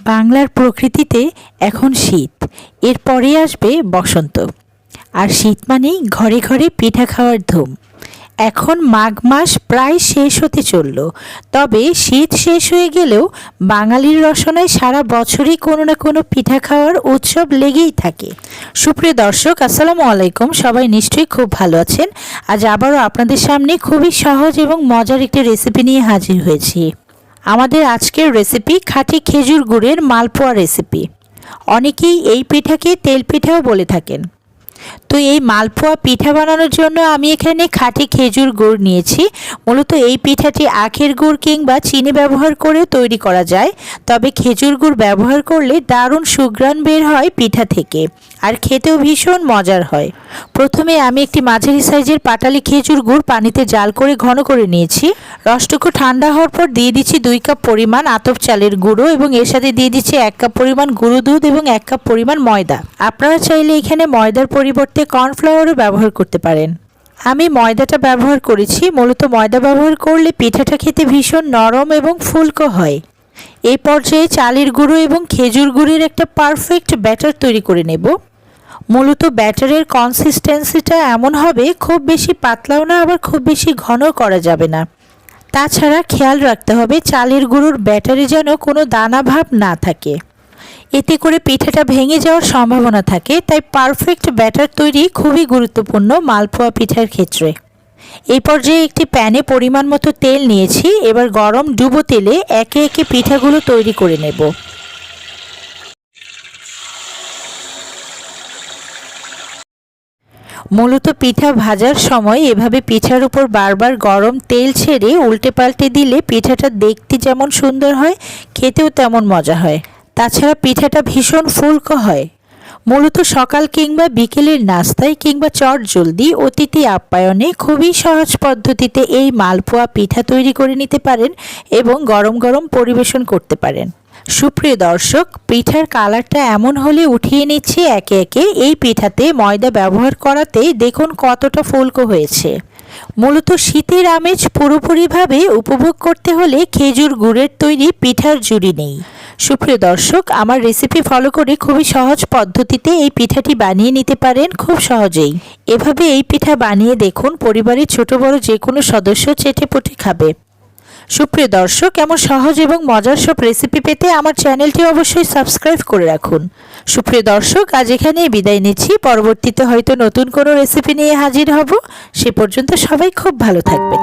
বাংলার প্রকৃতিতে এখন শীত। এরপরে আসবে বসন্ত। আর শীত মানেই ঘরে ঘরে পিঠা খাওয়ার ধুম। এখন মাঘ মাস প্রায় শেষ হতে চলল। তবে শীত শেষ হয়ে গেলেও বাঙালির রসনায় সারা বছরই কোনো না কোনো পিঠা খাওয়ার উৎসব লেগেই থাকে। সুপ্রিয় দর্শক, আসসালামু আলাইকুম। সবাই নিশ্চয়ই খুব ভালো আছেন। আজ আবারও আপনাদের সামনে খুবই সহজ এবং মজার একটি রেসিপি নিয়ে হাজির হয়েছি। আমাদের আজকের রেসিপি খাঁটি খেজুর গুড়ের মালপোয়া রেসিপি অনেকেই এই পিঠাকে তেল পিঠাও বলে থাকেন। তো এই মালপোয়া পিঠা বানানোর জন্য আমি এখানে খাঁটি খেজুর গুড় নিয়েছি। মূলত এই পিঠাটি আখের গুড় কিংবা চিনি ব্যবহার করে তৈরি করা যায়। তবে খেজুর গুড় ব্যবহার করলে দারুণ সুঘ্রাণ বের হয় পিঠা থেকে আর খেতেও ভীষণ মজার হয়। প্রথমে আমি একটি মাঝারি সাইজের পাটালি খেজুর গুড় পানিতে জাল করে ঘন করে নিয়েছি। রসটুকু ঠান্ডা হওয়ার পর দিয়ে দিচ্ছি দুই কাপ পরিমাণ আতপ চালের গুঁড়ো এবং এর সাথে দিয়ে দিচ্ছি এক কাপ পরিমাণ গুঁড়ো দুধ এবং এক কাপ পরিমাণ ময়দা। আপনারা চাইলে এখানে ময়দার পরিবর্তে কর্নফ্লাওয়ারও ব্যবহার করতে পারেন। আমি ময়দাটা ব্যবহার করেছি, মূলত ময়দা ব্যবহার করলে পিঠাটা খেতে ভীষণ নরম এবং ফুলকো হয়। এই পর্যায়ে চালের গুঁড়ো এবং খেজুর গুঁড়ির একটা পারফেক্ট ব্যাটার তৈরি করে নেব। মূলত ব্যাটারের কনসিস্টেন্সিটা এমন হবে, খুব বেশি পাতলাও না, আবার খুব বেশি ঘন করা যাবে না। তাছাড়া খেয়াল রাখতে হবে, চালের গুঁড়োর ব্যাটারে যেন কোনো দানা ভাব না থাকে। এতে করে পিঠাটা ভেঙে যাওয়ার সম্ভাবনা থাকে, তাই পারফেক্ট ব্যাটার তৈরি খুবই গুরুত্বপূর্ণ মালপোয়া পিঠার ক্ষেত্রে। এই পর্যায়ে একটি প্যানে পরিমাণ মতো তেল নিয়েছি, এবার গরম ডুবো তেলে একে একে পিঠাগুলো তৈরি করে নেব। মূলত পিঠা ভাজার সময় এভাবে পিঠার উপর বারবার গরম তেল ছেড়ে উল্টে পাল্টে দিলে পিঠাটা দেখতে যেমন সুন্দর হয়, খেতেও তেমন মজা হয়। তাছাড়া পিঠাটা ভীষণ ফুলকো হয়। মূলত সকাল কিংবা বিকেলের নাস্তায় কিংবা চট জলদি অতিথি আপ্যায়নে খুবই সহজ পদ্ধতিতে এই মালপোয়া পিঠা তৈরি করে নিতে পারেন এবং গরম গরম পরিবেশন করতে পারেন। সুপ্রিয় দর্শক, পিঠার কালারটা এমন হলে উঠিয়ে নিচ্ছি একে একে। এই পিঠাতে ময়দা ব্যবহার করাতে দেখুন কতটা ফুলকো হয়েছে। মূলত শীতের আমেজ পুরোপুরিভাবে উপভোগ করতে হলে খেজুর গুড়ের তৈরি পিঠার জুড়ি নেই। সুপ্রিয় দর্শক, আমার রেসিপি ফলো করে খুবই সহজ পদ্ধতিতে এই পিঠাটি বানিয়ে নিতে পারেন খুব সহজেই। এভাবে এই পিঠা বানিয়ে দেখুন, পরিবারের ছোট বড় যে কোনো সদস্য চেটে পুটে খাবে। সুপ্রিয় দর্শক, এমন সহজ এবং মজার সব রেসিপি পেতে আমার চ্যানেলটি অবশ্যই সাবস্ক্রাইব করে রাখুন। সুপ্রিয় দর্শক, আজ এখানেই বিদায় নিচ্ছি। পরবর্তীতে হয়তো নতুন কোনো রেসিপি নিয়ে হাজির হব। সে পর্যন্ত সবাই খুব ভালো থাকবেন।